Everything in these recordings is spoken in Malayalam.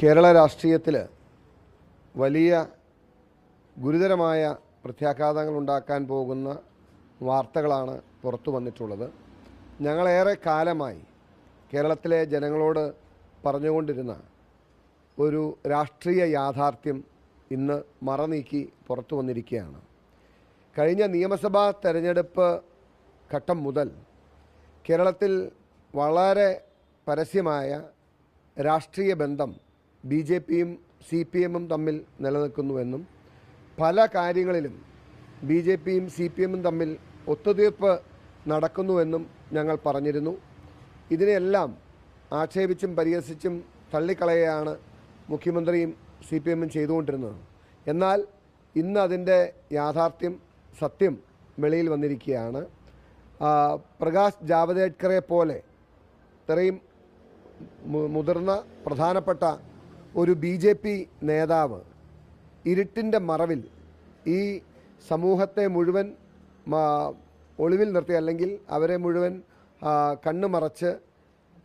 കേരള രാഷ്ട്രീയത്തിൽ വലിയ ഗുരുതരമായ പ്രത്യാഘാതങ്ങൾ ഉണ്ടാക്കാൻ പോകുന്ന വാർത്തകളാണ് പുറത്തു വന്നിട്ടുള്ളത്. ഞങ്ങളേറെ കാലമായി കേരളത്തിലെ ജനങ്ങളോട് പറഞ്ഞുകൊണ്ടിരുന്ന ഒരു രാഷ്ട്രീയ യാഥാർത്ഥ്യം ഇന്ന് മറനീക്കി പുറത്തു വന്നിരിക്കുകയാണ്. കഴിഞ്ഞ നിയമസഭാ തെരഞ്ഞെടുപ്പ് ഘട്ടം മുതൽ കേരളത്തിൽ വളരെ പരസ്യമായ രാഷ്ട്രീയ ബന്ധം ബി ജെ പിയും സി പി എമ്മും തമ്മിൽ നിലനിൽക്കുന്നുവെന്നും പല കാര്യങ്ങളിലും ബി ജെ പിയും സി പി എമ്മും തമ്മിൽ ഒത്തുതീർപ്പ് നടക്കുന്നുവെന്നും ഞങ്ങൾ പറഞ്ഞിരുന്നു. ഇതിനെല്ലാം ആക്ഷേപിച്ചും പരിഹസിച്ചും തള്ളിക്കളയാണ് മുഖ്യമന്ത്രിയും സി പി എമ്മും ചെയ്തുകൊണ്ടിരുന്നത്. എന്നാൽ ഇന്ന് അതിന്റെ യാഥാർത്ഥ്യം സത്യം വെളിയിൽ വന്നിരിക്കുകയാണ്. പ്രകാശ് ജാവദേക്കറെ പോലെ ഇത്രയും മുതിർന്ന പ്രധാനപ്പെട്ട ഒരു ബി ജെ പി നേതാവ് ഇരുട്ടിന്റെ മറവിൽ ഈ സമൂഹത്തെ മുഴുവൻ ഒളിവിൽ നിർത്തി അല്ലെങ്കിൽ അവരെ മുഴുവൻ കണ്ണു മറച്ച്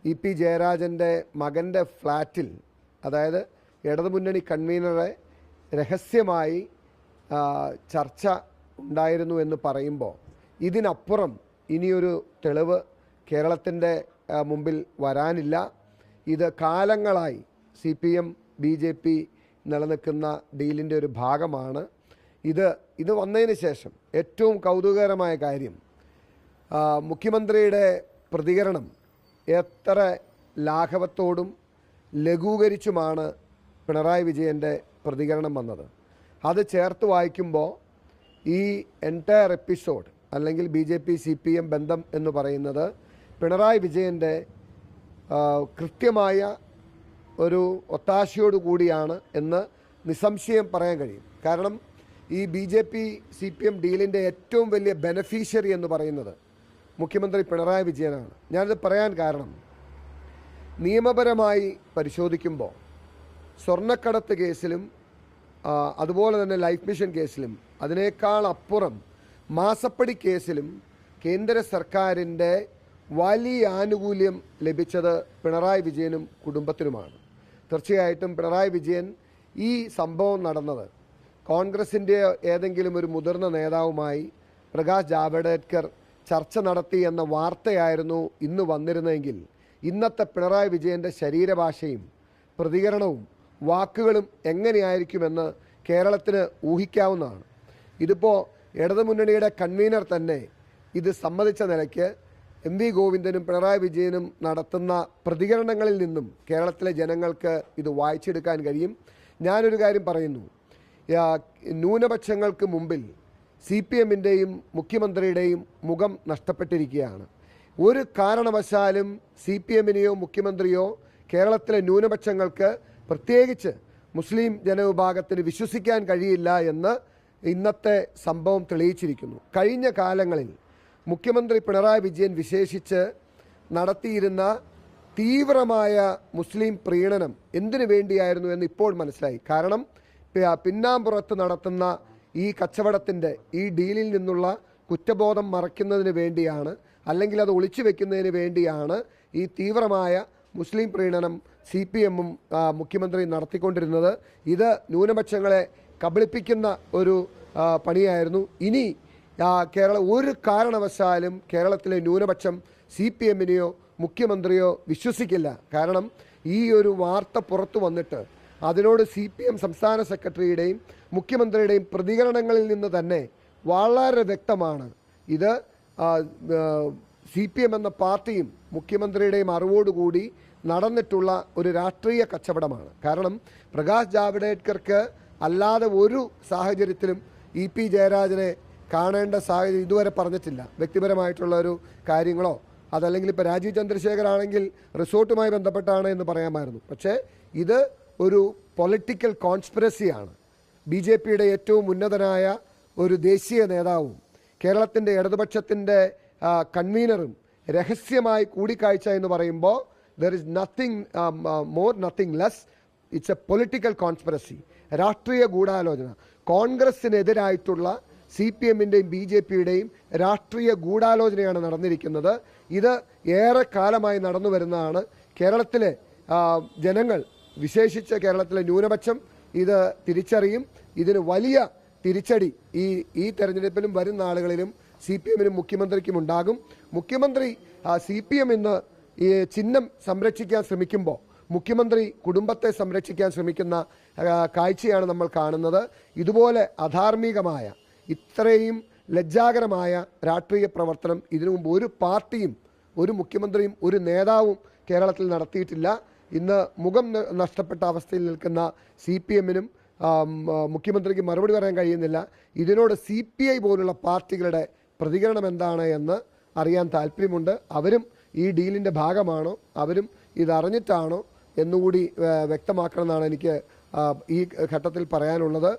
ഇ പി ജയരാജന്റെ മകന്റെ ഫ്ലാറ്റിൽ അതായത് ഇടതുമുന്നണി കൺവീനറെ രഹസ്യമായി ചർച്ച ഉണ്ടായിരുന്നു എന്ന് പറയുമ്പോൾ ഇതിനപ്പുറം ഇനിയൊരു തെളിവ് കേരളത്തിന്റെ മുമ്പിൽ വരാനില്ല. ഇത് കാലങ്ങളായി C P M B J P നിലനിൽക്കുന്ന ഡീലിന്റെ ഒരു ഭാഗമാണ്. ഇത് ഇത് വന്നതിന് ശേഷം ഏറ്റവും കൗതുകകരമായ കാര്യം മുഖ്യമന്ത്രിയുടെ പ്രതികരണം എത്ര ലാഘവത്തോടും ലഘൂകരിച്ചുമാണ് പിണറായി വിജയന്റെ പ്രതികരണം വന്നത്. അത് ചേർത്ത് വായിക്കുമ്പോൾ ഈ എന്റയർ എപ്പിസോഡ് അല്ലെങ്കിൽ B J P C P M ബന്ധം എന്ന് പറയുന്നത് പിണറായി വിജയന്റെ കൃത്യമായ ഒരു ഒത്താശയോടു കൂടിയാണ് എന്ന് നിസ്സംശയം പറയാൻ കഴിയും. കാരണം ഈ B J P C P M ഡീലിന്റെ ഏറ്റവും വലിയ ബെനഫീഷ്യറി എന്ന് പറയുന്നത് മുഖ്യമന്ത്രി പിണറായി വിജയനാണ്. ഞാനിത് പറയാൻ കാരണം നിയമപരമായി പരിശോധിക്കുമ്പോൾ സ്വർണക്കടത്ത് കേസിലും അതുപോലെ തന്നെ ലൈഫ് മിഷൻ കേസിലും അതിനേക്കാൾ അപ്പുറം മാസപ്പടി കേസിലും കേന്ദ്ര സർക്കാരിന്റെ വലിയ ആനുകൂല്യം ലഭിച്ചത് പിണറായി വിജയനും കുടുംബത്തിനുമാണ്. തീർച്ചയായിട്ടും പിണറായി വിജയൻ ഈ സംഭവം നടന്നത് കോൺഗ്രസിന്റെ ഏതെങ്കിലും ഒരു മുതിർന്ന നേതാവുമായി പ്രകാശ് ജാവ്ദേക്കർ ചർച്ച നടത്തി എന്ന വാർത്തയായിരുന്നു ഇന്ന് വന്നിരുന്നതെങ്കിൽ ഇന്നത്തെ പിണറായി വിജയന്റെ ശരീരഭാഷയും പ്രതികരണവും വാക്കുകളും എങ്ങനെയായിരിക്കുമെന്ന് കേരളത്തിന് ഊഹിക്കാവുന്നതാണ്. ഇതിപ്പോൾ ഇടതുമുന്നണിയുടെ കൺവീനർ തന്നെ ഇത് സമ്മതിച്ച നിലയ്ക്ക് എം വി ഗോവിന്ദനും പിണറായി വിജയനും നടത്തുന്ന പ്രതികരണങ്ങളിൽ നിന്നും കേരളത്തിലെ ജനങ്ങൾക്ക് ഇത് വായിച്ചെടുക്കാൻ കഴിയും. ഞാനൊരു കാര്യം പറയുന്നു. ന്യൂനപക്ഷങ്ങൾക്ക് മുമ്പിൽ സി പി എമ്മിന്റെയും മുഖ്യമന്ത്രിയുടെയും മുഖം നഷ്ടപ്പെട്ടിരിക്കുകയാണ്. ഒരു കാരണവശാലും സി പി എമ്മിനെയോ മുഖ്യമന്ത്രിയോ കേരളത്തിലെ ന്യൂനപക്ഷങ്ങൾക്ക് പ്രത്യേകിച്ച് മുസ്ലിം ജനവിഭാഗത്തിന് വിശ്വസിക്കാൻ കഴിയില്ല എന്ന് ഇന്നത്തെ സംഭവം തെളിയിച്ചിരിക്കുന്നു. കഴിഞ്ഞ കാലങ്ങളിൽ മുഖ്യമന്ത്രി പിണറായി വിജയൻ വിശേഷിച്ച് നടത്തിയിരുന്ന തീവ്രമായ മുസ്ലിം പ്രീണനം എന്തിനു വേണ്ടിയായിരുന്നു എന്ന് ഇപ്പോൾ മനസ്സിലായി. കാരണം പിന്നാമ്പുറത്ത് നടത്തുന്ന ഈ കച്ചവടത്തിന്റെ ഈ ഡീലിൽ നിന്നുള്ള കുറ്റബോധം മറയ്ക്കുന്നതിന് വേണ്ടിയാണ് അല്ലെങ്കിൽ അത് ഒളിച്ചു വെക്കുന്നതിന് വേണ്ടിയാണ് ഈ തീവ്രമായ മുസ്ലിം പ്രീണനം സി പി എമ്മും മുഖ്യമന്ത്രി നടത്തിക്കൊണ്ടിരുന്നത്. ഇത് ന്യൂനപക്ഷങ്ങളെ കബളിപ്പിക്കുന്ന ഒരു പണിയായിരുന്നു. ഇനി കേരള ഒരു കാരണവശാലും കേരളത്തിലെ ന്യൂനപക്ഷം സി പി എമ്മിനെയോ മുഖ്യമന്ത്രിയോ വിശ്വസിക്കില്ല. കാരണം ഈ ഒരു വാർത്ത പുറത്തു വന്നിട്ട് അതിനോട് സി പി എം സംസ്ഥാന സെക്രട്ടറിയുടെയും മുഖ്യമന്ത്രിയുടെയും പ്രതികരണങ്ങളിൽ നിന്ന് തന്നെ വളരെ വ്യക്തമാണ്. ഇത് സി പി എം എന്ന പാർട്ടിയും മുഖ്യമന്ത്രിയുടെയും അറിവോടുകൂടി നടന്നിട്ടുള്ള ഒരു രാഷ്ട്രീയ കച്ചവടമാണ്. കാരണം പ്രകാശ് ജാവ്ദേക്കർക്ക് അല്ലാതെ ഒരു സാഹചര്യത്തിലും ഇ പി ജയരാജനെ കാണേണ്ട സാഹചര്യം ഇതുവരെ പറഞ്ഞിട്ടില്ല. വ്യക്തിപരമായിട്ടുള്ള ഒരു കാര്യങ്ങളോ അതല്ലെങ്കിൽ ഇപ്പോൾ രാജീവ് ചന്ദ്രശേഖർ ആണെങ്കിൽ റിസോർട്ടുമായി ബന്ധപ്പെട്ടാണ് എന്ന് പറയാമായിരുന്നു. പക്ഷേ ഇത് ഒരു പൊളിറ്റിക്കൽ കോൺസ്പിറസിയാണ് ബി ജെ പിയുടെ ഏറ്റവും ഉന്നതനായ ഒരു ദേശീയ നേതാവും കേരളത്തിന്റെ ഇടതുപക്ഷത്തിന്റെ കൺവീനറും രഹസ്യമായി കൂടിക്കാഴ്ച എന്ന് പറയുമ്പോൾ there is nothing more nothing less it's a political conspiracy രാഷ്ട്രീയ ഗൂഢാലോചന. കോൺഗ്രസിനെതിരായിട്ടുള്ള സി പി എമ്മിന്റെയും ബി ജെ പിയുടെയും രാഷ്ട്രീയ ഗൂഢാലോചനയാണ് നടന്നിരിക്കുന്നത്. ഇത് ഏറെ കാലമായി നടന്നു വരുന്നതാണ്. കേരളത്തിലെ ജനങ്ങൾ വിശേഷിച്ച് കേരളത്തിലെ ന്യൂനപക്ഷം ഇത് തിരിച്ചറിയും. ഇതിന് വലിയ തിരിച്ചടി ഈ ഈ തെരഞ്ഞെടുപ്പിലും വരും നാളുകളിലും സി പി എമ്മിനും മുഖ്യമന്ത്രിക്കും ഉണ്ടാകും. മുഖ്യമന്ത്രി സി പി എം ഇന്ന് ഈ ചിഹ്നം സംരക്ഷിക്കാൻ ശ്രമിക്കുമ്പോൾ മുഖ്യമന്ത്രി കുടുംബത്തെ സംരക്ഷിക്കാൻ ശ്രമിക്കുന്ന കാഴ്ചയാണ് നമ്മൾ കാണുന്നത്. ഇതുപോലെ അധാർമികമായ ഇത്രയും ലജ്ജാകരമായ രാഷ്ട്രീയ പ്രവർത്തനം ഇതിനു മുമ്പ് ഒരു പാർട്ടിയും ഒരു മുഖ്യമന്ത്രിയും ഒരു നേതാവും കേരളത്തിൽ നടത്തിയിട്ടില്ല. ഇന്ന് മുഖം നഷ്ടപ്പെട്ട അവസ്ഥയിൽ നിൽക്കുന്ന സി പി എമ്മിനും മുഖ്യമന്ത്രിക്ക് മറുപടി പറയാൻ കഴിയുന്നില്ല. ഇതിനോട് സി പി ഐ പോലുള്ള പാർട്ടികളുടെ പ്രതികരണം എന്താണ് എന്ന് അറിയാൻ താല്പര്യമുണ്ട്. അവരും ഈ ഡീലിന്റെ ഭാഗമാണോ? അവരും ഇതറിഞ്ഞിട്ടാണോ എന്നുകൂടി വ്യക്തമാക്കണമെന്നാണ് എനിക്ക് ഈ ഘട്ടത്തിൽ പറയാനുള്ളത്.